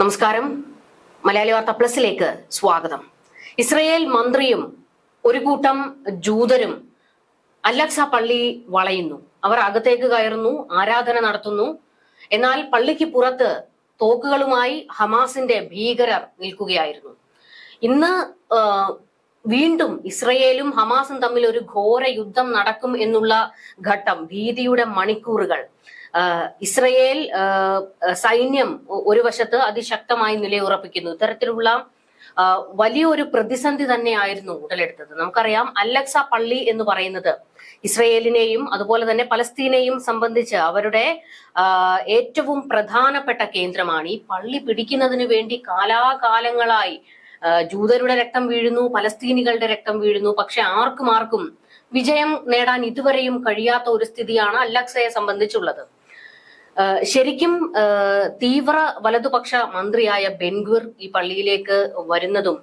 നമസ്കാരം. മലയാളി വാർത്ത പ്ലസിലേക്ക് സ്വാഗതം. ഇസ്രയേൽ മന്ത്രിയും ഒരു കൂട്ടം ജൂതരും അല്ലക്സ പള്ളി വളയുന്നു. അവർ അകത്തേക്ക് കയറുന്നു ആരാധന നടത്തുന്നു. എന്നാൽ പള്ളിക്ക് പുറത്ത് തോക്കുകളുമായി ഹമാസിന്റെ ഭീകരർ നിൽക്കുകയായിരുന്നു. ഇന്ന് വീണ്ടും ഇസ്രയേലും ഹമാസും തമ്മിൽ ഒരു ഘോര യുദ്ധം നടക്കും എന്നുള്ള ഘട്ടം ഭീതിയുടെ മണിക്കൂറുകൾ. ഇസ്രയേൽ സൈന്യം ഒരു വശത്ത് അതിശക്തമായി നിലയുറപ്പിക്കുന്നു. ഇത്തരത്തിലുള്ള വലിയൊരു പ്രതിസന്ധി തന്നെയായിരുന്നു ഉടലെടുത്തത്. നമുക്കറിയാം അലക്സ പള്ളി എന്ന് പറയുന്നത് ഇസ്രയേലിനെയും അതുപോലെ തന്നെ പലസ്തീനെയും സംബന്ധിച്ച് അവരുടെ ഏറ്റവും പ്രധാനപ്പെട്ട കേന്ദ്രമാണ്. ഈ പള്ളി പിടിക്കുന്നതിന് വേണ്ടി കാലാകാലങ്ങളായി ജൂതരുടെ രക്തം വീഴുന്നു പലസ്തീനികളുടെ രക്തം വീഴുന്നു. പക്ഷെ ആർക്കും ആർക്കും വിജയം നേടാൻ ഇതുവരെയും കഴിയാത്ത ഒരു സ്ഥിതിയാണ് അല്ലക്സയെ സംബന്ധിച്ചുള്ളത്. ശരിക്കും തീവ്ര വലതുപക്ഷ മന്ത്രിയായ ബെൻഗുർ ഈ പള്ളിയിലേക്ക് വരുന്നതും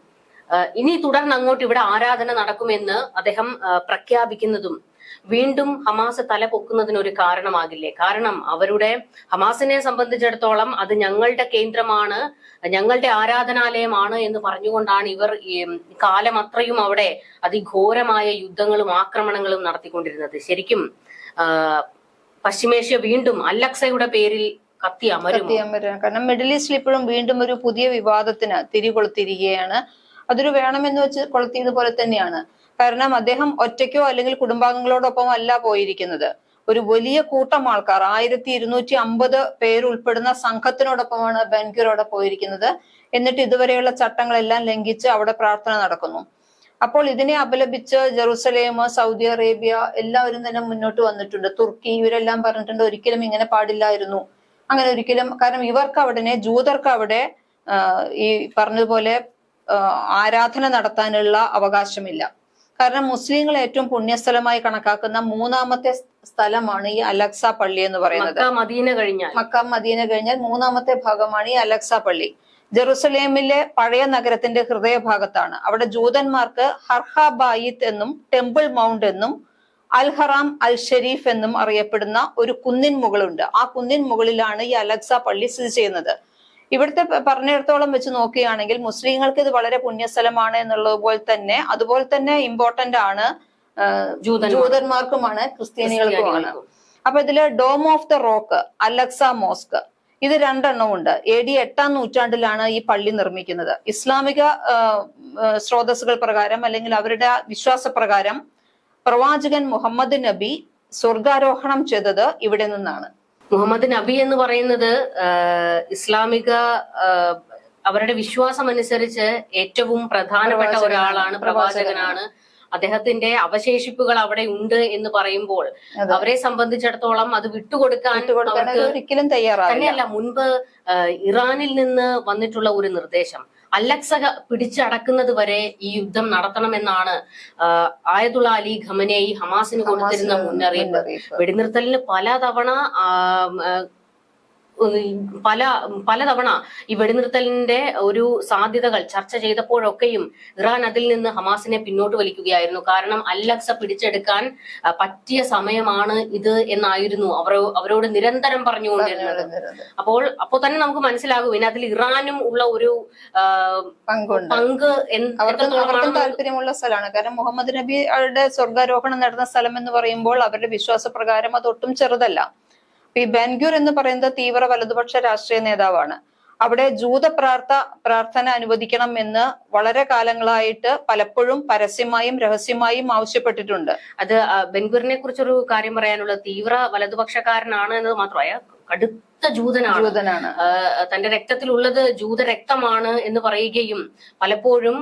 ഇനി തുടർന്ന് അങ്ങോട്ട് ഇവിടെ ആരാധന നടക്കുമെന്ന് അദ്ദേഹം പ്രഖ്യാപിക്കുന്നതും വീണ്ടും ഹമാസ് തല പൊക്കുന്നതിന് ഒരു കാരണമാകില്ലേ? കാരണം അവരുടെ ഹമാസിനെ സംബന്ധിച്ചിടത്തോളം അത് ഞങ്ങളുടെ കേന്ദ്രമാണ് ഞങ്ങളുടെ ആരാധനാലയമാണ് എന്ന് പറഞ്ഞുകൊണ്ടാണ് ഇവർ കാലം അത്രയും അവിടെ അതിഘോരമായ യുദ്ധങ്ങളും ആക്രമണങ്ങളും നടത്തിക്കൊണ്ടിരുന്നത്. ശരിക്കും പശ്ചിമേഷ്യ വീണ്ടും അല്ലക്സയുടെ പേരിൽ കത്തി അമരും കാരണം മിഡിൽ ഈസ്റ്റിൽ ഇപ്പോഴും വീണ്ടും ഒരു പുതിയ വിവാദത്തിന് തിരികൊളുത്തിരിക്കുകയാണ് അതൊരു വേണമെന്ന് വെച്ച് കൊളുത്തിയതുപോലെ തന്നെയാണ്. കാരണം അദ്ദേഹം ഒറ്റയ്ക്കോ അല്ലെങ്കിൽ കുടുംബാംഗങ്ങളോടൊപ്പം അല്ല പോയിരിക്കുന്നത്. ഒരു വലിയ കൂട്ടം ആൾക്കാർ ആയിരത്തി ഇരുന്നൂറ്റി അമ്പത് പേരുൾപ്പെടുന്ന സംഘത്തിനോടൊപ്പമാണ് ബെൻഗിറോടെ പോയിരിക്കുന്നത്. എന്നിട്ട് ഇതുവരെയുള്ള ചട്ടങ്ങളെല്ലാം ലംഘിച്ച് അവിടെ പ്രാർത്ഥന നടക്കുന്നു. അപ്പോൾ ഇതിനെ അപലപിച്ച് ജെറുസലേം സൗദി അറേബ്യ എല്ലാവരും തന്നെ മുന്നോട്ട് വന്നിട്ടുണ്ട്. തുർക്കി ഇവരെല്ലാം പറഞ്ഞിട്ടുണ്ട് ഒരിക്കലും ഇങ്ങനെ പാടില്ലായിരുന്നു. അങ്ങനെ ഒരിക്കലും കാരണം ഇവർക്ക് അവിടെ ജൂതർക്ക് അവിടെ ഈ പറഞ്ഞതുപോലെ ആരാധന നടത്താനുള്ള അവകാശമില്ല. കാരണം മുസ്ലിങ്ങൾ ഏറ്റവും പുണ്യസ്ഥലമായി കണക്കാക്കുന്ന മൂന്നാമത്തെ സ്ഥലമാണ് ഈ അലക്സ പള്ളി എന്ന് പറയുന്നത്. മക്ക മദീന കഴിഞ്ഞാൽ. മക്ക മദീന കഴിഞ്ഞാൽ മൂന്നാമത്തെ ഭാഗമാണ് ഈ അലക്സ പള്ളി. ജെറുസലേമിലെ പഴയ നഗരത്തിന്റെ ഹൃദയഭാഗത്താണ് അവിടെ ജൂതന്മാർക്ക് ഹർഹ ബായിത്ത് എന്നും ടെമ്പിൾ മൗണ്ട് എന്നും അൽഹറാം അൽ ഷെരീഫ് എന്നും അറിയപ്പെടുന്ന ഒരു കുന്നിൻ മുകളുണ്ട് ആ കുന്നിൻ മുകളിലാണ് ഈ അലക്സ പള്ളി സ്ഥിതി ചെയ്യുന്നത് ഇവിടുത്തെ പറഞ്ഞിടത്തോളം വെച്ച് നോക്കുകയാണെങ്കിൽ മുസ്ലിങ്ങൾക്ക് ഇത് വളരെ പുണ്യസ്ഥലമാണ് എന്നുള്ളത് പോലെ തന്നെ അതുപോലെ തന്നെ ഇമ്പോർട്ടന്റ് ആണ്. ജൂതന്മാർക്കുമാണ് ക്രിസ്ത്യാനികൾക്കുമാണ് ക്രിസ്ത്യാനികൾക്കും. അപ്പൊ അപ്പൊ ഇതിൽ Dome of the Rock Al Aqsa mosque ഇത് രണ്ടെണ്ണം ഉണ്ട്. എ ഡി എട്ടാം നൂറ്റാണ്ടിലാണ് ഈ പള്ളി നിർമ്മിക്കുന്നത്. ഇസ്ലാമിക സ്രോതസ്സുകൾ പ്രകാരം അല്ലെങ്കിൽ അവരുടെ വിശ്വാസപ്രകാരം പ്രവാചകൻ മുഹമ്മദ് നബി സ്വർഗാരോഹണം ചെയ്തത് ഇവിടെ നിന്നാണ്. മുഹമ്മദ് നബി എന്ന് പറയുന്നത് ഇസ്ലാമിക അവരുടെ വിശ്വാസം അനുസരിച്ച് ഏറ്റവും പ്രധാനപ്പെട്ട ഒരാളാണ് പ്രവാചകനാണ്. അദ്ദേഹത്തിന്റെ അവശേഷിപ്പുകൾ അവിടെ ഉണ്ട് എന്ന് പറയുമ്പോൾ അവരെ സംബന്ധിച്ചിടത്തോളം അത് വിട്ടുകൊടുക്കാൻ ഒരിക്കലും തയ്യാറാണ് തന്നെയല്ല മുൻപ് ഇറാനിൽ നിന്ന് വന്നിട്ടുള്ള ഒരു നിർദ്ദേശം. അലക്സ പിടിച്ചടക്കുന്നത് വരെ ഈ യുദ്ധം നടത്തണമെന്നാണ് ആയതുള്ള അലി ഖമനേയി ഹമാസിന് കൊടുത്തിരുന്ന മുന്നറിയിപ്പ്. വെടിനിർത്തലിന് പലതവണ പല പലതവണ ഈ വെടിനിർത്തലിന്റെ ഒരു സാധ്യതകൾ ചർച്ച ചെയ്തപ്പോഴൊക്കെയും ഇറാൻ അതിൽ നിന്ന് ഹമാസിനെ പിന്നോട്ട് വലിക്കുകയായിരുന്നു. കാരണം അല്ലക്സ പിടിച്ചെടുക്കാൻ പറ്റിയ സമയമാണ് ഇത് എന്നായിരുന്നു അവർ അവരോട് നിരന്തരം പറഞ്ഞുകൊണ്ടിരുന്നത്. അപ്പോൾ അപ്പോൾ തന്നെ നമുക്ക് മനസ്സിലാകും ഇതിനകത്തിൽ ഇറാനും ഉള്ള ഒരു പങ്ക് താല്പര്യമുള്ള സ്ഥലമാണ്. കാരണം മുഹമ്മദ് നബിയുടെ സ്വർഗാരോഹണം നടന്ന സ്ഥലം എന്ന് പറയുമ്പോൾ അവരുടെ വിശ്വാസപ്രകാരം അത് ഒട്ടും ചെറുതല്ല. അപ്പൊ ഈ ബെൻഗ്യൂർ എന്ന് പറയുന്നത് തീവ്ര വലതുപക്ഷ രാഷ്ട്രീയ നേതാവാണ്. അവിടെ ജൂത പ്രാർത്ഥ പ്രാർത്ഥന അനുവദിക്കണം എന്ന് വളരെ കാലങ്ങളായിട്ട് പലപ്പോഴും പരസ്യമായും രഹസ്യമായും ആവശ്യപ്പെട്ടിട്ടുണ്ട്. അത് ബെൻഗൂറിനെ കുറിച്ചൊരു കാര്യം പറയാനുള്ളത് തീവ്ര വലതുപക്ഷക്കാരനാണ് എന്നത് മാത്രമല്ല കടുത്ത ജൂതനാണ്. തന്റെ രക്തത്തിലുള്ളത് ജൂത രക്തമാണ് എന്ന് പറയുകയും പലപ്പോഴും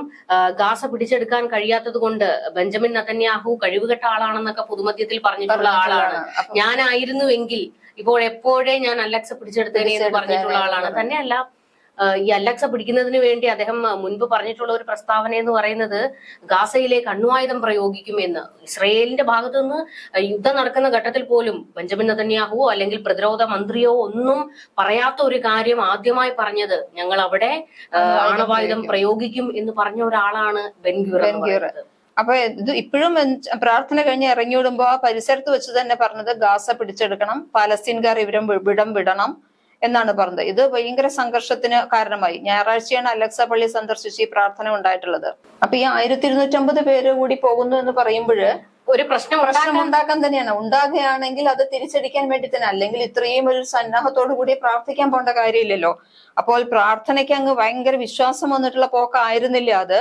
ഗാസ പിടിച്ചെടുക്കാൻ കഴിയാത്തത് കൊണ്ട് ബെഞ്ചമിൻ നതന്യാഹു കഴിവുകെട്ട ആളാണെന്നൊക്കെ പൊതുമധ്യത്തിൽ പറഞ്ഞിട്ടുള്ള ആളാണ്. ഞാനായിരുന്നുവെങ്കിൽ ഇപ്പോൾ എപ്പോഴേ ഞാൻ അലക്സ പിടിച്ചെടുത്തേനെ എന്ന് പറഞ്ഞിട്ടുള്ള ആളാണ്. തന്നെയല്ല ഈ അലക്സ പിടിക്കുന്നതിന് വേണ്ടി അദ്ദേഹം മുൻപ് പറഞ്ഞിട്ടുള്ള ഒരു പ്രസ്താവന എന്ന് പറയുന്നത് ഗാസയിലെ കണ്ണുവായുധം പ്രയോഗിക്കും പ്രയോഗിക്കുമെന്ന് ഇസ്രയേലിന്റെ ഭാഗത്തു നിന്ന് യുദ്ധം നടക്കുന്ന ഘട്ടത്തിൽ പോലും ബെഞ്ചമിൻ നതന്യാഹുവോ അല്ലെങ്കിൽ പ്രതിരോധ മന്ത്രിയോ ഒന്നും പറയാത്ത ഒരു കാര്യം ആദ്യമായി പറഞ്ഞത് ഞങ്ങൾ അവിടെ ആണവായുധം പ്രയോഗിക്കും. എന്ന് പറഞ്ഞ ഒരാളാണ് ബെൻഗ്യൂർ എന്ന്. പറയുന്നത് അപ്പൊ ഇത് ഇപ്പോഴും പ്രാർത്ഥന കഴിഞ്ഞ് ഇറങ്ങി വിടുമ്പോ ആ പരിസരത്ത് വെച്ച് തന്നെ പറഞ്ഞത് ഗാസ പിടിച്ചെടുക്കണം പാലസ്തീൻകാർ ഇവരും വിടം വിടണം എന്നാണ് പറഞ്ഞത്. ഇത് ഭയങ്കര സംഘർഷത്തിന് കാരണമായി. ഞായറാഴ്ചയാണ് അലക്സ പള്ളി സന്ദർശിച്ച് ഈ പ്രാർത്ഥന ഉണ്ടായിട്ടുള്ളത്. അപ്പൊ ഈ ആയിരത്തി ഇരുന്നൂറ്റമ്പത് പേര് കൂടി പോകുന്നു എന്ന് പറയുമ്പോൾ ഒരു പ്രശ്നം പ്രശ്നം ഉണ്ടാക്കാൻ തന്നെയാണ്. ഉണ്ടാകുകയാണെങ്കിൽ അത് തിരിച്ചടിക്കാൻ വേണ്ടി തന്നെ. അല്ലെങ്കിൽ ഇത്രയും ഒരു സന്നാഹത്തോടു കൂടി പ്രാർത്ഥിക്കാൻ പോകേണ്ട കാര്യമില്ലല്ലോ. അപ്പോൾ പ്രാർത്ഥനയ്ക്ക് അങ്ങ് ഭയങ്കര വിശ്വാസം വന്നിട്ടുള്ള പോക്കായിരുന്നില്ല അത്.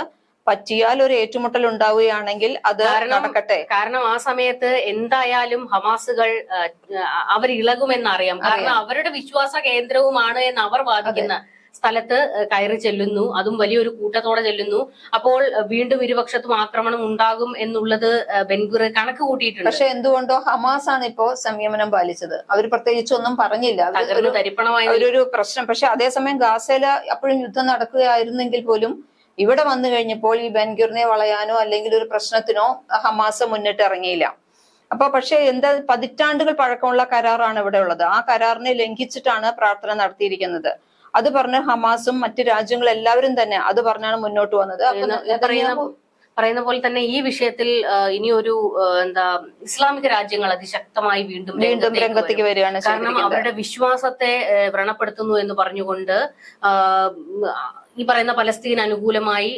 പറ്റിയാൽ ഒരു ഏറ്റുമുട്ടൽ ഉണ്ടാവുകയാണെങ്കിൽ അത് നടക്കട്ടെ. കാരണം ആ സമയത്ത് എന്തായാലും ഹമാസുകൾ അവർ ഇളകുമെന്നറിയാം. കാരണം അവരുടെ വിശ്വാസ കേന്ദ്രവുമാണ് എന്ന് അവർ വാദിക്കുന്ന സ്ഥലത്ത് കയറി ചെല്ലുന്നു. അതും വലിയൊരു കൂട്ടത്തോടെ ചെല്ലുന്നു. അപ്പോൾ വീണ്ടും ഇരുപക്ഷത്തും ആക്രമണം ഉണ്ടാകും എന്നുള്ളത് ബെൻഗുർ കണക്ക് കൂട്ടിയിട്ടുണ്ട്. പക്ഷെ എന്തുകൊണ്ടോ ഹമാസ് ആണ് ഇപ്പോ സംയമനം പാലിച്ചത്. അവർ പ്രത്യേകിച്ച് ഒന്നും പറഞ്ഞില്ല തരിപ്പണമായ ഒരു- പ്രശ്നം. പക്ഷെ അതേസമയം ഗാസേല അപ്പോഴും യുദ്ധം നടക്കുകയായിരുന്നെങ്കിൽ പോലും ഇവിടെ വന്നു കഴിഞ്ഞപ്പോൾ ഈ ബെൻഗുറിനെ വളയാനോ അല്ലെങ്കിൽ ഒരു പ്രശ്നത്തിനോ ഹമാസ് മുന്നിട്ട് ഇറങ്ങിയില്ല. അപ്പൊ പക്ഷെ എന്താ പതിറ്റാണ്ടുകൾ പഴക്കമുള്ള കരാറാണ് ഇവിടെ ഉള്ളത്. ആ കരാറിനെ ലംഘിച്ചിട്ടാണ് പ്രാർത്ഥന നടത്തിയിരിക്കുന്നത്. അത് പറഞ്ഞ് ഹമാസും മറ്റു രാജ്യങ്ങളും എല്ലാവരും തന്നെ അത് പറഞ്ഞാണ് മുന്നോട്ട് വന്നത്. പറയുന്ന പോലെ തന്നെ ഈ വിഷയത്തിൽ ഇനി ഇനിയൊരു എന്താ ഇസ്ലാമിക രാജ്യങ്ങൾ അതിശക്തമായി വീണ്ടും വീണ്ടും രംഗത്തേക്ക് വരികയാണ് കാരണം അവരുടെ വിശ്വാസത്തെ വ്രണപ്പെടുത്തുന്നു എന്ന് പറഞ്ഞുകൊണ്ട് ഈ പറയുന്ന പലസ്തീൻ അനുകൂലമായി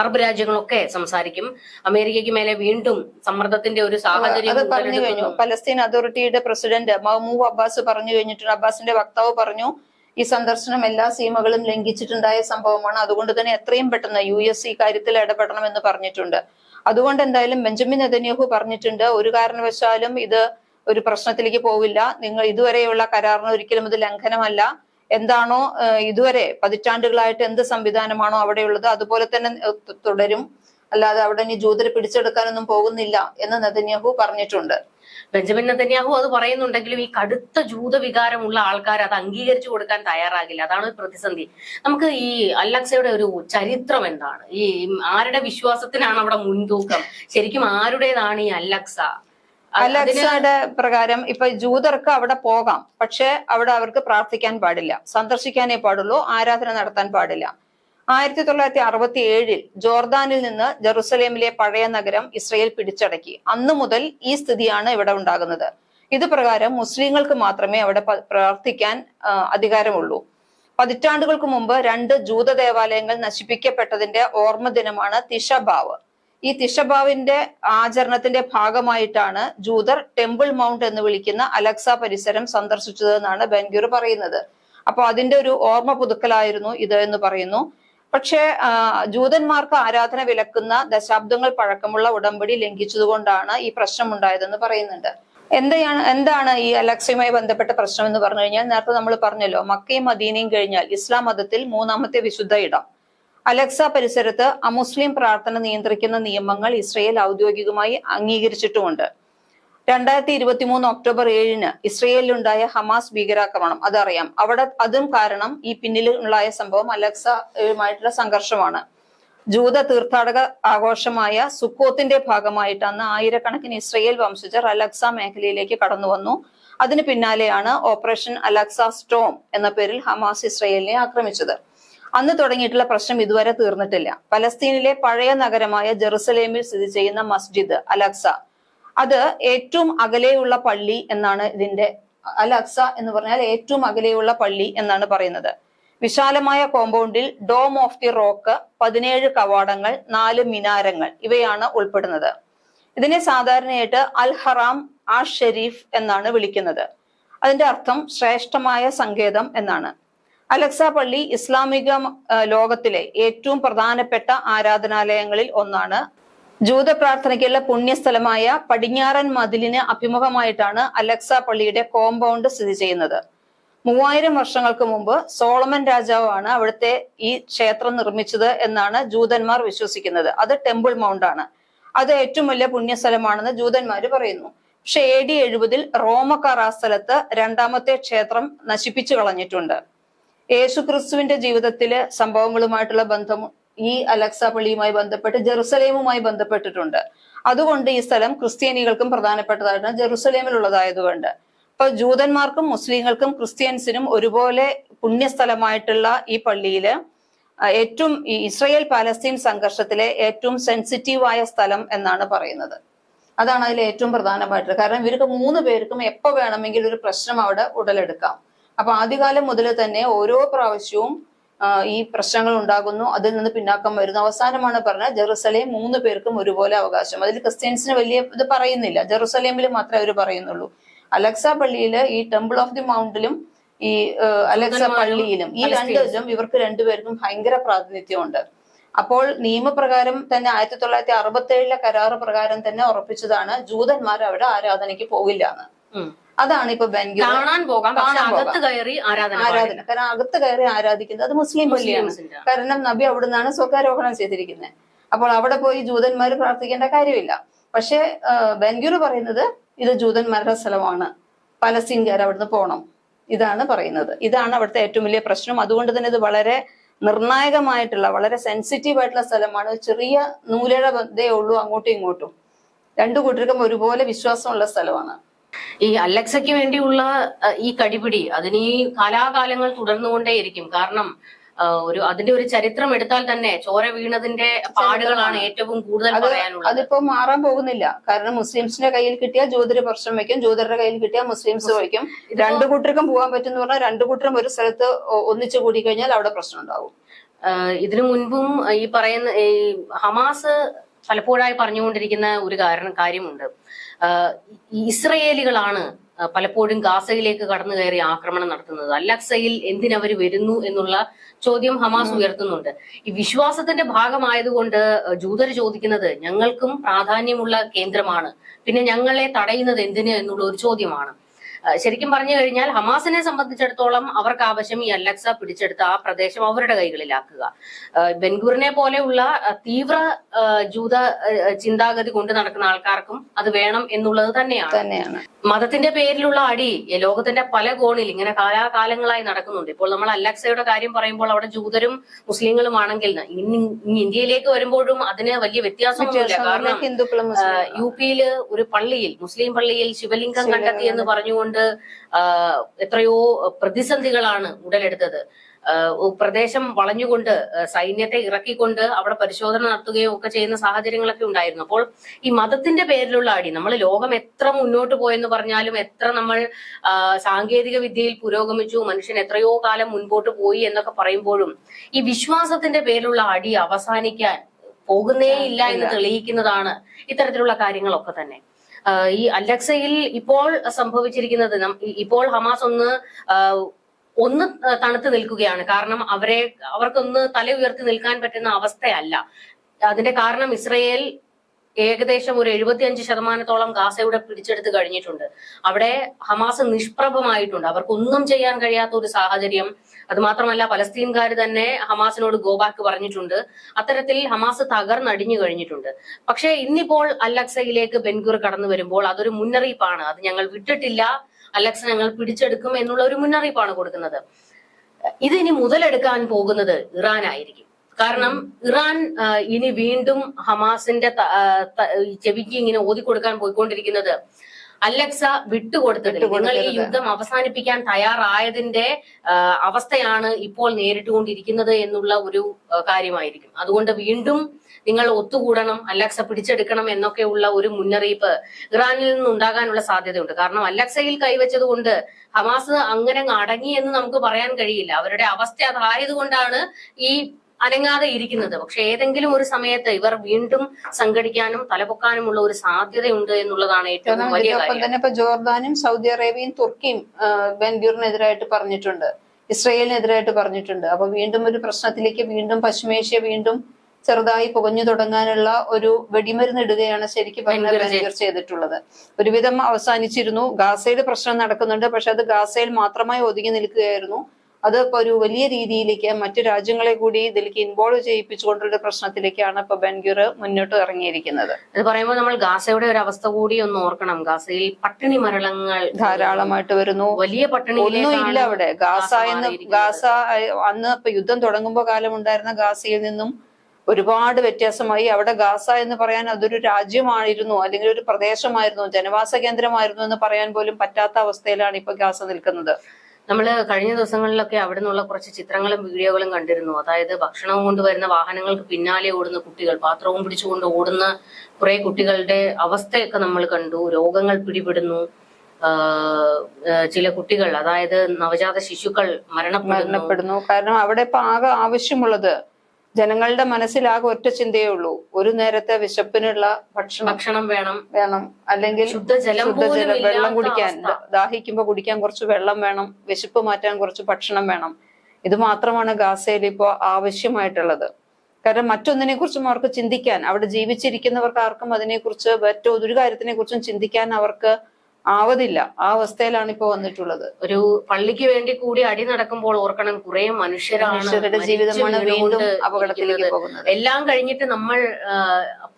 അറബ് രാജ്യങ്ങളൊക്കെ സംസാരിക്കും. അമേരിക്കയ്ക്ക് മേലെ വീണ്ടും സമ്മർദ്ദത്തിന്റെ ഒരു സാഹചര്യം പറഞ്ഞു കഴിഞ്ഞു. പലസ്തീൻ അതോറിറ്റിയുടെ പ്രസിഡന്റ് മഹ്മൂബ് അബ്ബാസ് പറഞ്ഞു കഴിഞ്ഞിട്ടുണ്ട് അബ്ബാസിന്റെ വക്താവ് പറഞ്ഞു ഈ സന്ദർശനം എല്ലാ സീമകളും ലംഘിച്ചിട്ടുണ്ടായ സംഭവമാണ്. അതുകൊണ്ട് തന്നെ എത്രയും പെട്ടെന്ന് യു എസ് ഈ കാര്യത്തിൽ ഇടപെടണം എന്ന് പറഞ്ഞിട്ടുണ്ട്. അതുകൊണ്ട് എന്തായാലും ബെഞ്ചമിൻ നെതന്യാഹു പറഞ്ഞിട്ടുണ്ട് ഒരു കാരണവശാലും ഇത് ഒരു പ്രശ്നത്തിലേക്ക് പോവില്ല. നിങ്ങൾ ഇതുവരെയുള്ള കരാറിന് ഒരിക്കലും ഇത് ലംഘനമല്ല. എന്താണോ ഇതുവരെ പതിറ്റാണ്ടുകളായിട്ട് എന്ത് സംവിധാനമാണോ അവിടെയുള്ളത് അതുപോലെ തന്നെ തുടരും. അല്ലാതെ അവിടെ ഇനി ജൂതരെ പിടിച്ചെടുക്കാനൊന്നും പോകുന്നില്ല എന്ന് നെതന്യാഹു പറഞ്ഞിട്ടുണ്ട്. ബെഞ്ചമിൻ നെതന്യാഹു അത് പറയുന്നുണ്ടെങ്കിലും ഈ കടുത്ത ജൂതവികാരമുള്ള ആൾക്കാർ അത് അംഗീകരിച്ചു കൊടുക്കാൻ തയ്യാറാകില്ല. അതാണ് പ്രതിസന്ധി. നമുക്ക് ഈ അല്ലക്സയുടെ ഒരു ചരിത്രം എന്താണ്? ഈ ആരുടെ വിശ്വാസത്തിനാണ് അവിടെ മുൻതൂക്കം? ശരിക്കും ആരുടേതാണ് ഈ അലക്സ അ- അതിന് അലക്സയുടെ പ്രകാരം ഇപ്പൊ ജൂതർക്ക് അവിടെ പോകാം. പക്ഷെ അവിടെ അവർക്ക് പ്രാർത്ഥിക്കാൻ പാടില്ല. സന്ദർശിക്കാനേ പാടുള്ളൂ ആരാധന നടത്താൻ പാടില്ല. ആയിരത്തി തൊള്ളായിരത്തി അറുപത്തി ഏഴിൽ ജോർദാനിൽ നിന്ന് ജെറുസലേമിലെ പഴയ നഗരം ഇസ്രയേൽ പിടിച്ചടക്കി. അന്നു മുതൽ ഈ സ്ഥിതിയാണ് ഇവിടെ ഉണ്ടാകുന്നത്. ഇത് പ്രകാരം മുസ്ലിങ്ങൾക്ക് മാത്രമേ അവിടെ പ്രാർത്ഥിക്കാൻ അധികാരമുള്ളൂ. പതിറ്റാണ്ടുകൾക്ക് മുമ്പ് രണ്ട് ജൂത ദേവാലയങ്ങൾ നശിപ്പിക്കപ്പെട്ടതിന്റെ ഓർമ്മ ദിനമാണ് തിഷബാവ്. ഈ തിഷബാവിന്റെ ആചരണത്തിന്റെ ഭാഗമായിട്ടാണ് ജൂതർ ടെമ്പിൾ മൗണ്ട് എന്ന് വിളിക്കുന്ന അലക്സ പരിസരം സന്ദർശിച്ചത് എന്നാണ് ബെൻഗൂർ പറയുന്നത്. അപ്പൊ അതിന്റെ ഒരു ഓർമ്മ പുതുക്കലായിരുന്നു ഇത് എന്ന് പറയുന്നു. പക്ഷേ ജൂതന്മാർക്ക് ആരാധന വിലക്കുന്ന ദശാബ്ദങ്ങൾ പഴക്കമുള്ള ഉടമ്പടി ലംഘിച്ചതുകൊണ്ടാണ് ഈ പ്രശ്നം ഉണ്ടായതെന്ന് പറയുന്നുണ്ട്. എന്താണ് എന്താണ് ഈ അലക്സയുമായി ബന്ധപ്പെട്ട പ്രശ്നം എന്ന് പറഞ്ഞു കഴിഞ്ഞാൽ നേരത്തെ നമ്മൾ പറഞ്ഞല്ലോ മക്കയും മദീനയും കഴിഞ്ഞാൽ ഇസ്ലാം മതത്തിൽ മൂന്നാമത്തെ വിശുദ്ധ ഇടം. അലക്സ പരിസരത്ത് അമുസ്ലിം പ്രാർത്ഥന നിയന്ത്രിക്കുന്ന നിയമങ്ങൾ ഇസ്രയേൽ ഔദ്യോഗികമായി അംഗീകരിച്ചിട്ടുമുണ്ട്. രണ്ടായിരത്തി ഇരുപത്തി മൂന്ന് ഒക്ടോബർ ഏഴിന് ഇസ്രയേലിലുണ്ടായ ഹമാസ് ഭീകരാക്രമണം. അതറിയാം. അവിടെ അതും കാരണം ഈ പിന്നിലുണ്ടായ സംഭവം അലക്സയുമായിട്ടുള്ള സംഘർഷമാണ്. ജൂത തീർത്ഥാടക ആഘോഷമായ സുക്കോത്തിന്റെ ഭാഗമായിട്ടാണ് ആയിരക്കണക്കിന് ഇസ്രയേൽ വംശജർ അലക്സ മേഖലയിലേക്ക് കടന്നു വന്നു അതിന് പിന്നാലെയാണ് ഓപ്പറേഷൻ അലക്സ സ്റ്റോം എന്ന പേരിൽ ഹമാസ് ഇസ്രയേലിനെ ആക്രമിച്ചത്. അന്ന് തുടങ്ങിയിട്ടുള്ള പ്രശ്നം ഇതുവരെ തീർന്നിട്ടില്ല. പലസ്തീനിലെ പഴയ നഗരമായ ജെറുസലേമിൽ സ്ഥിതി ചെയ്യുന്ന മസ്ജിദ് അലക്സ അത് ഏറ്റവും അകലെയുള്ള പള്ളി എന്നാണ് ഇതിന്റെ അലക്സ എന്ന് പറഞ്ഞാൽ ഏറ്റവും അകലെയുള്ള പള്ളി എന്നാണ് പറയുന്നത്. വിശാലമായ കോമ്പൗണ്ടിൽ ഡോം ഓഫ് ദി റോക്ക് പതിനേഴ് കവാടങ്ങൾ നാല് മിനാരങ്ങൾ ഇവയാണ് ഉൾപ്പെടുന്നത്. ഇതിനെ സാധാരണയായിട്ട് അൽ ഹറാം ആ ഷെരീഫ് എന്നാണ് വിളിക്കുന്നത്. അതിന്റെ അർത്ഥം ശ്രേഷ്ഠമായ സങ്കേതം എന്നാണ്. അലക്സ പള്ളി ഇസ്ലാമിക ലോകത്തിലെ ഏറ്റവും പ്രധാനപ്പെട്ട ആരാധനാലയങ്ങളിൽ ഒന്നാണ്. ജൂത പ്രാർത്ഥനയ്ക്കുള്ള പുണ്യസ്ഥലമായ പടിഞ്ഞാറൻ മതിലിന് അഭിമുഖമായിട്ടാണ് അലക്സ പള്ളിയുടെ കോമ്പൗണ്ട് സ്ഥിതി ചെയ്യുന്നത്. മൂവായിരം വർഷങ്ങൾക്ക് മുമ്പ് സോളമൻ രാജാവാണ് അവിടുത്തെ ഈ ക്ഷേത്രം നിർമ്മിച്ചത് എന്നാണ് ജൂതന്മാർ വിശ്വസിക്കുന്നത്. അത് ടെമ്പിൾ മൗണ്ട് ആണ് അത് ഏറ്റവും വലിയ പുണ്യസ്ഥലമാണെന്ന് ജൂതന്മാർ പറയുന്നു. പക്ഷെ എ ഡി എഴുപതിൽ റോമക്കാർ ആ സ്ഥലത്ത് രണ്ടാമത്തെ ക്ഷേത്രം നശിപ്പിച്ചു കളഞ്ഞിട്ടുണ്ട്. യേശുക്രിസ്തുവിന്റെ ജീവിതത്തിലെ സംഭവങ്ങളുമായിട്ടുള്ള ബന്ധം ഈ അലക്സ പള്ളിയുമായി ബന്ധപ്പെട്ട് ജെറുസലേമുമായി ബന്ധപ്പെട്ടിട്ടുണ്ട്. അതുകൊണ്ട് ഈ സ്ഥലം ക്രിസ്ത്യാനികൾക്കും പ്രധാനപ്പെട്ടതാണ് ജെറുസലേമിലുള്ളതായതുകൊണ്ട്. ഇപ്പൊ ജൂതന്മാർക്കും മുസ്ലിങ്ങൾക്കും ക്രിസ്ത്യൻസിനും ഒരുപോലെ പുണ്യസ്ഥലമായിട്ടുള്ള ഈ പള്ളിയിൽ ഏറ്റവും ഈ ഇസ്രയേൽ പാലസ്തീൻ സംഘർഷത്തിലെ ഏറ്റവും സെൻസിറ്റീവായ സ്ഥലം എന്നാണ് പറയുന്നത്. അതാണ് അതിൽ ഏറ്റവും പ്രധാനമായിട്ടുള്ളത്. കാരണം ഇവർക്ക് മൂന്ന് പേർക്കും എപ്പോ വേണമെങ്കിലും ഒരു പ്രശ്നം അവിടെ ഉടലെടുക്കാം. അപ്പൊ ആദ്യകാലം മുതൽ തന്നെ ഓരോ പ്രാവശ്യവും ഈ പ്രശ്നങ്ങൾ ഉണ്ടാകുന്നു. അതിൽ നിന്ന് പിന്നാക്കം വരുന്നു. അവസാനമാണ് പറഞ്ഞത് ജെറുസലേം മൂന്ന് പേർക്കും ഒരുപോലെ അവകാശം. അതിൽ ക്രിസ്ത്യൻസിന് വലിയ ഇത് പറയുന്നില്ല. ജെറുസലേമിൽ മാത്രമേ അവർ പറയുന്നുള്ളൂ. അലക്സ പള്ളിയിൽ ഈ ടെമ്പിൾ ഓഫ് ദി മൗണ്ടിലും ഈ അലക്സ പള്ളിയിലും ഈ രണ്ടിലും ഇവർക്ക് രണ്ടുപേർക്കും ഭയങ്കര പ്രാതിനിധ്യമുണ്ട്. അപ്പോൾ നിയമപ്രകാരം തന്നെ ആയിരത്തി തൊള്ളായിരത്തി അറുപത്തി ഏഴിലെ കരാറ് പ്രകാരം തന്നെ ഉറപ്പിച്ചതാണ് ജൂതന്മാർ അവിടെ ആരാധനയ്ക്ക് പോകില്ല എന്ന്. അതാണ് ഇപ്പൊ ബെൻഗ്യൂർ കാണാൻ പോകാം. അകത്ത് കയറി ആരാധന ആരാധന. കാരണം അകത്ത് കയറി ആരാധിക്കുന്നത് അത് മുസ്ലിം പള്ളിയാണ്. കാരണം നബി അവിടുന്നാണ് സ്വകാരോഹണം ചെയ്തിരിക്കുന്നത് അപ്പോൾ അവിടെ പോയി ജൂതന്മാർ പ്രാർത്ഥിക്കേണ്ട കാര്യമില്ല. പക്ഷെ ബെൻഗ്യൂർ പറയുന്നത് ഇത് ജൂതന്മാരുടെ സ്ഥലമാണ്. പലസ്തീൻകാർ അവിടുന്ന് പോകണം ഇതാണ് പറയുന്നത്. ഇതാണ് അവിടുത്തെ ഏറ്റവും വലിയ പ്രശ്നം. അതുകൊണ്ട് തന്നെ ഇത് വളരെ നിർണായകമായിട്ടുള്ള വളരെ സെൻസിറ്റീവ് ആയിട്ടുള്ള സ്ഥലമാണ്. ചെറിയ നൂലഴ ബന്ധേ ഉള്ളൂ അങ്ങോട്ടും ഇങ്ങോട്ടും. രണ്ടു കൂട്ടർക്കും ഒരുപോലെ വിശ്വാസമുള്ള സ്ഥലമാണ്. ഈ അലക്സയ്ക്ക് വേണ്ടിയുള്ള ഈ കടിപിടി അതിന് ഈ കാലാകാലങ്ങൾ തുടർന്നുകൊണ്ടേയിരിക്കും. കാരണം ഒരു അതിന്റെ ഒരു ചരിത്രം എടുത്താൽ തന്നെ ചോര വീണതിന്റെ പാടുകളാണ് ഏറ്റവും കൂടുതൽ പറയാനുള്ളത്. അതിപ്പോ മാറാൻ പോകുന്നില്ല. കാരണം മുസ്ലിംസിന്റെ കയ്യിൽ കിട്ടിയാൽ ജ്യോതിര പ്രശ്നം വയ്ക്കും ജ്യോതിരുടെ കയ്യിൽ കിട്ടിയാൽ മുസ്ലിംസ് വയ്ക്കും. രണ്ടു കൂട്ടർക്കും പോകാൻ പറ്റും എന്ന് പറഞ്ഞാൽ രണ്ടു കൂട്ടരും ഒരു സ്ഥലത്ത് ഒന്നിച്ചു കൂടി കഴിഞ്ഞാൽ അവിടെ പ്രശ്നം ഉണ്ടാവും ഇതിനു മുൻപും ഈ പറയുന്ന ഈ ഹമാസ് പലപ്പോഴായി പറഞ്ഞുകൊണ്ടിരിക്കുന്ന ഒരു കാരണം കാര്യമുണ്ട്. ഇസ്രയേലികളാണ് പലപ്പോഴും ഗാസയിലേക്ക് കടന്നു കയറി ആക്രമണം നടത്തുന്നത്. അല്ലക്സയിൽ എന്തിനവർ വരുന്നു എന്നുള്ള ചോദ്യം ഹമാസ് ഉയർത്തുന്നുണ്ട്. ഈ വിശ്വാസത്തിന്റെ ഭാഗമായതുകൊണ്ട് ജൂതർ ചോദിക്കുന്നത് ഞങ്ങൾക്കും പ്രാധാന്യമുള്ള കേന്ദ്രമാണ്. പിന്നെ ഞങ്ങളെ തടയുന്നത് എന്തിന് എന്നുള്ള ഒരു ചോദ്യമാണ്. ശരിക്കും പറഞ്ഞു കഴിഞ്ഞാൽ ഹമാസിനെ സംബന്ധിച്ചിടത്തോളം അവർക്ക് ആവശ്യം ഈ അലക്സ പിടിച്ചെടുത്ത ആ പ്രദേശം അവരുടെ കൈകളിലാക്കുക. ബെൻഗൂറിനെ പോലെയുള്ള തീവ്ര ജൂത ചിന്താഗതി കൊണ്ട് നടക്കുന്ന ആൾക്കാർക്കും അത് വേണം എന്നുള്ളത് തന്നെയാണ്. തന്നെയാണ്. മതത്തിന്റെ പേരിലുള്ള അടി ലോകത്തിന്റെ പല കോണിൽ ഇങ്ങനെ കാലാകാലങ്ങളായി നടക്കുന്നുണ്ട്. ഇപ്പോൾ നമ്മൾ അലക്സയുടെ കാര്യം പറയുമ്പോൾ അവിടെ ജൂതരും മുസ്ലിങ്ങളും ആണെങ്കിൽ ഇനി ഇനി ഇന്ത്യയിലേക്ക് വരുമ്പോഴും അതിന് വലിയ വ്യത്യാസമൊന്നുമില്ല. കാരണം യു പിയിൽ ഒരു പള്ളിയിൽ മുസ്ലിം പള്ളിയിൽ ശിവലിംഗം കണ്ടെത്തി എന്ന് പറഞ്ഞുകൊണ്ട് എത്രയോ പ്രതിസന്ധികളാണ് ഉടലെടുത്തത്. പ്രദേശം വളഞ്ഞുകൊണ്ട് സൈന്യത്തെ ഇറക്കിക്കൊണ്ട് അവിടെ പരിശോധന നടത്തുകയോ ഒക്കെ ചെയ്യുന്ന സാഹചര്യങ്ങളൊക്കെ ഉണ്ടായിരുന്നു. അപ്പോൾ ഈ മതത്തിന്റെ പേരിലുള്ള അടി നമ്മൾ ലോകം എത്ര മുന്നോട്ട് പോയെന്ന് പറഞ്ഞാലും എത്ര നമ്മൾ സാങ്കേതിക വിദ്യയിൽ പുരോഗമിച്ചു മനുഷ്യൻ എത്രയോ കാലം മുൻപോട്ട് പോയി എന്നൊക്കെ പറയുമ്പോഴും ഈ വിശ്വാസത്തിന്റെ പേരിലുള്ള അടി അവസാനിക്കാൻ പോകുന്നേ ഇല്ല എന്ന് തെളിയിക്കുന്നതാണ് ഇത്തരത്തിലുള്ള കാര്യങ്ങളൊക്കെ തന്നെ. ഈ അലക്സയിൽ ഇപ്പോൾ സംഭവിച്ചിരിക്കുന്നത് ഇപ്പോൾ ഹമാസ് ഒന്ന് ഒന്ന് തണുത്ത് നിൽക്കുകയാണ്. കാരണം അവരെ അവർക്കൊന്ന് തല ഉയർത്തി നിൽക്കാൻ പറ്റുന്ന അവസ്ഥയല്ല. അതിന്റെ കാരണം ഇസ്രയേൽ ഏകദേശം ഒരു എഴുപത്തിയഞ്ച് ശതമാനത്തോളം ഗാസയുടെ പിടിച്ചെടുത്ത് കഴിഞ്ഞിട്ടുണ്ട്. അവിടെ ഹമാസ് നിഷ്പ്രഭമായിട്ടുണ്ട്. അവർക്കൊന്നും ചെയ്യാൻ കഴിയാത്ത ഒരു സാഹചര്യം. അതുമാത്രമല്ല പലസ്തീൻകാർ തന്നെ ഹമാസിനോട് ഗോബാക്ക് പറഞ്ഞിട്ടുണ്ട്. അത്തരത്തിൽ ഹമാസ് തകർന്നടിഞ്ഞു കഴിഞ്ഞിട്ടുണ്ട്. പക്ഷേ ഇന്നിപ്പോൾ അലക്സയിലേക്ക് ബെൻഗൂർ കടന്നു വരുമ്പോൾ അതൊരു മുന്നറിയിപ്പാണ്. അത് ഞങ്ങൾ വിട്ടിട്ടില്ല. അലക്സ ഞങ്ങൾ പിടിച്ചെടുക്കും എന്നുള്ള ഒരു മുന്നറിയിപ്പാണ് കൊടുക്കുന്നത്. ഇത് ഇനി മുതലെടുക്കാൻ പോകുന്നത് ഇറാൻ ആയിരിക്കും കാരണം ഇറാൻ ഇനി വീണ്ടും ഹമാസിന്റെ ചെവിക്ക് ഇങ്ങനെ ഓതിക്കൊടുക്കാൻ പോയിക്കൊണ്ടിരിക്കുന്നത് അലക്സ വിട്ടുകൊടുത്തത് നിങ്ങൾ ഈ യുദ്ധം അവസാനിപ്പിക്കാൻ തയ്യാറായതിന്റെ അവസ്ഥയാണ് ഇപ്പോൾ നേരിട്ടുകൊണ്ടിരിക്കുന്നത് എന്നുള്ള ഒരു കാര്യമായിരിക്കും. അതുകൊണ്ട് വീണ്ടും നിങ്ങൾ ഒത്തുകൂടണം അലക്സ പിടിച്ചെടുക്കണം എന്നൊക്കെയുള്ള ഒരു മുന്നറിയിപ്പ് ഇറാനിൽ നിന്നുണ്ടാകാനുള്ള സാധ്യതയുണ്ട്. കാരണം അലക്സയിൽ കൈവച്ചത് കൊണ്ട് ഹമാസ് അങ്ങനെ അങ്ങ് അടങ്ങി എന്ന് നമുക്ക് പറയാൻ കഴിയില്ല. അവരുടെ അവസ്ഥ അതായതുകൊണ്ടാണ് ഈ അനങ്ങാതെ ഇരിക്കുന്നത്. പക്ഷെ ഏതെങ്കിലും ഒരു സമയത്ത് ഇവർ വീണ്ടും സംഘടിക്കാനും തലപൊക്കാനുമുള്ള ഒരു സാധ്യതയുണ്ട് എന്നുള്ളതാണ് ഏറ്റവും വലിയ കാര്യം. തന്നെ ഇപ്പൊ ജോർദാനും സൗദി അറേബ്യയും തുർക്കിയും ബെൻഗ്യൂറിനെതിരായിട്ട് പറഞ്ഞിട്ടുണ്ട്. ഇസ്രയേലിനെതിരായിട്ട് പറഞ്ഞിട്ടുണ്ട്. അപ്പൊ വീണ്ടും ഒരു പ്രശ്നത്തിലേക്ക് വീണ്ടും പശ്ചിമേഷ്യ വീണ്ടും ചെറുതായി പുകഞ്ഞു തുടങ്ങാനുള്ള ഒരു വെടിമരുന്ന് ഇടുകയാണ് ശരിക്കും പറഞ്ഞാൽ ബെൻഗൂർ ചെയ്തിട്ടുള്ളത്. ഒരുവിധം അവസാനിച്ചിരുന്നു. ഗാസയിൽ പ്രശ്നം നടക്കുന്നുണ്ട്. പക്ഷെ അത് ഗാസയിൽ മാത്രമായി ഒതുങ്ങി നിൽക്കുകയായിരുന്നു. അത് ഇപ്പൊ ഒരു വലിയ രീതിയിലേക്ക് മറ്റു രാജ്യങ്ങളെ കൂടി ഇതിലേക്ക് ഇൻവോൾവ് ചെയ്യിപ്പിച്ചുകൊണ്ടുള്ള പ്രശ്നത്തിലേക്കാണ് ഇപ്പൊ ബെൻഗ്യൂർ മുന്നോട്ട് ഇറങ്ങിയിരിക്കുന്നത്. ഇത് പറയുമ്പോൾ നമ്മൾ ഗാസയുടെ ഒരു അവസ്ഥ കൂടി ഒന്ന് ഓർക്കണം. ഗാസയിൽ പട്ടിണി മരണങ്ങൾ ധാരാളമായിട്ട് വരുന്നു. വലിയ പട്ടിണി ഒന്നും ഇല്ല അവിടെ. ഗാസ എന്ന് ഗാസ അന്ന് ഇപ്പൊ യുദ്ധം തുടങ്ങുമ്പോൾ കാലം ഉണ്ടായിരുന്ന ഗാസയിൽ നിന്നും ഒരുപാട് വ്യത്യാസമായി. അവിടെ ഗാസ എന്ന് പറയാൻ അതൊരു രാജ്യമായിരുന്നു അല്ലെങ്കിൽ ഒരു പ്രദേശമായിരുന്നു ജനവാസ കേന്ദ്രമായിരുന്നു എന്ന് പറയാൻ പോലും പറ്റാത്ത അവസ്ഥയിലാണ് ഇപ്പൊ ഗാസ നിൽക്കുന്നത്. നമ്മൾ കഴിഞ്ഞ ദിവസങ്ങളിലൊക്കെ അവിടെ നിന്നുള്ള കുറച്ച് ചിത്രങ്ങളും വീഡിയോകളും കണ്ടിരുന്നു. അതായത് ഭക്ഷണവും കൊണ്ടുവരുന്ന വാഹനങ്ങൾക്ക് പിന്നാലെ ഓടുന്ന കുട്ടികൾ പാത്രവും പിടിച്ചുകൊണ്ട് ഓടുന്ന കുറെ കുട്ടികളുടെ അവസ്ഥയൊക്കെ നമ്മൾ കണ്ടു. രോഗങ്ങൾ പിടിപെടുന്നു. ചില കുട്ടികൾ അതായത് നവജാത ശിശുക്കൾ മരണപ്പെടുന്നു. കാരണം അവിടെ ഇപ്പൊ ആകെ ആവശ്യമുള്ളത് ജനങ്ങളുടെ മനസ്സിൽ ആകെ ഒറ്റ ചിന്തയേ ഉള്ളൂ. ഒരു നേരത്തെ വിശപ്പിനുള്ള ഭക്ഷണം ഭക്ഷണം വേണം. വേണം. അല്ലെങ്കിൽ ശുദ്ധജലം വെള്ളം കുടിക്കാൻ ദാഹിക്കുമ്പോൾ ദാഹിക്കുമ്പോ കുടിക്കാൻ കുറച്ച് വെള്ളം വേണം. വിശപ്പ് മാറ്റാൻ കുറച്ച് ഭക്ഷണം വേണം. ഇത് മാത്രമാണ് ഗാസയിൽ ഇപ്പോൾ ആവശ്യമായിട്ടുള്ളത്. കാരണം മറ്റൊന്നിനെ കുറിച്ചും അവർക്ക് ചിന്തിക്കാൻ അവിടെ ജീവിച്ചിരിക്കുന്നവർക്ക് ആർക്കും അതിനെക്കുറിച്ച് മറ്റൊരു കാര്യത്തിനെ കുറിച്ചും ചിന്തിക്കാൻ അവർക്ക് ആവതില്ല. ആ അവസ്ഥയിലാണ് ഇപ്പൊ വന്നിട്ടുള്ളത്. ഒരു പള്ളിക്ക് വേണ്ടി കൂടി അടി നടക്കുമ്പോൾ ഓർക്കണം കുറെ മനുഷ്യരാണ് മനുഷ്യരുടെ ജീവിതമാണ് വീണ്ടും അപകടത്തിലേക്ക് പോകുന്നത്. എല്ലാം കഴിഞ്ഞിട്ട് നമ്മൾ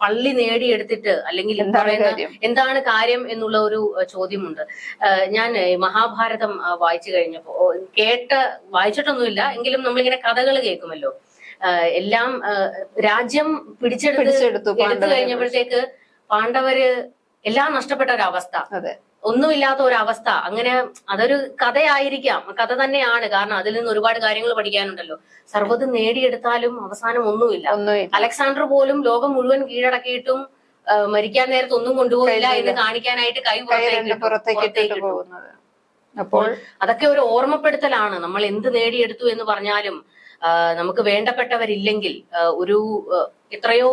പള്ളി നേടിയെടുത്തിട്ട് അല്ലെങ്കിൽ എന്താണ് കാര്യം? എന്നുള്ള ഒരു ചോദ്യമുണ്ട്. ഞാൻ മഹാഭാരതം വായിച്ചു കഴിഞ്ഞപ്പോ കേട്ട വായിച്ചിട്ടൊന്നുമില്ല എങ്കിലും നമ്മളിങ്ങനെ കഥകൾ കേൾക്കുമല്ലോ. എല്ലാം രാജ്യം പിടിച്ചെടുത്ത് പിടിച്ചെടുത്തു എടുത്തു കഴിഞ്ഞപ്പോഴത്തേക്ക് പാണ്ഡവര് എല്ലാം നഷ്ടപ്പെട്ട ഒരവസ്ഥ. അതെ. ഒന്നുമില്ലാത്ത ഒരവസ്ഥ. അങ്ങനെ അതൊരു കഥയായിരിക്കാം. കഥ തന്നെയാണ്. കാരണം അതിൽ നിന്ന് ഒരുപാട് കാര്യങ്ങൾ പഠിക്കാനുണ്ടല്ലോ. സർവതും നേടിയെടുത്താലും അവസാനം ഒന്നുമില്ല. അലക്സാണ്ടർ പോലും ലോകം മുഴുവൻ കീഴടക്കിയിട്ടും മരിക്കാൻ നേരത്ത് ഒന്നും കൊണ്ടുപോകില്ല എന്ന് കാണിക്കാനായിട്ട് കൈ പുറത്തേക്ക് പുറത്തേക്ക്. പോകുന്നത്. അപ്പോൾ അതൊക്കെ ഒരു ഓർമ്മപ്പെടുത്തലാണ്. നമ്മൾ എന്ത് നേടിയെടുത്തു എന്ന് പറഞ്ഞാലും നമുക്ക് വേണ്ടപ്പെട്ടവരില്ലെങ്കിൽ ഒരു എത്രയോ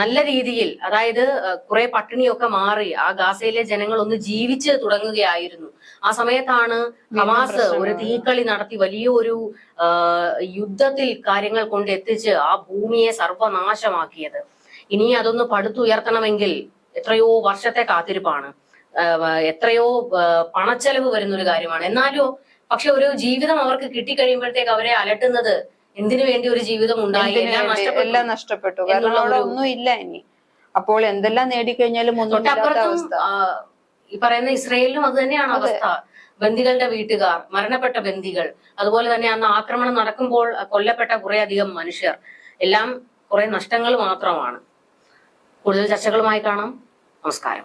നല്ല രീതിയിൽ അതായത് കുറെ പട്ടിണിയൊക്കെ മാറി ആ ഗാസയിലെ ജനങ്ങൾ ഒന്ന് ജീവിച്ച് തുടങ്ങുകയായിരുന്നു. ആ സമയത്താണ് ഹമാസ് ഒരു തീക്കളി നടത്തി വലിയ ഒരു യുദ്ധത്തിൽ കാര്യങ്ങൾ കൊണ്ട് എത്തിച്ച് ആ ഭൂമിയെ സർവനാശമാക്കിയത്. ഇനി അതൊന്ന് പടുത്തുയർത്തണമെങ്കിൽ എത്രയോ വർഷത്തെ കാത്തിരിപ്പാണ്. എത്രയോ പണച്ചെലവ് വരുന്ന ഒരു കാര്യമാണ്. എന്നാലോ പക്ഷെ ഒരു ജീവിതം അവർക്ക് കിട്ടിക്കഴിയുമ്പോഴത്തേക്ക് അവരെ അലട്ടുന്നത് എന്തിനു വേണ്ടി ഒരു ജീവിതം ഉണ്ടായി? എല്ലാം നഷ്ടപ്പെട്ടു. കാരണം അവിടെ ഒന്നും ഇല്ല ഇനി. അപ്പോൾ എന്തെല്ലാം നേടിക്കഴിഞ്ഞാലും ഒന്നും അവസ്ഥ. ഈ പറയുന്ന ഇസ്രയേലിലും അത് തന്നെയാണ് അവസ്ഥ. ബന്ദികളുടെ വീട്ടുകാർ മരണപ്പെട്ട ബന്ദികൾ. അതുപോലെ തന്നെ അന്ന് ആക്രമണം നടക്കുമ്പോൾ കൊല്ലപ്പെട്ട കുറെ അധികം മനുഷ്യർ. എല്ലാം കുറെ നഷ്ടങ്ങൾ മാത്രമാണ്. കൂടുതൽ ചർച്ചകളുമായി കാണാം. നമസ്കാരം.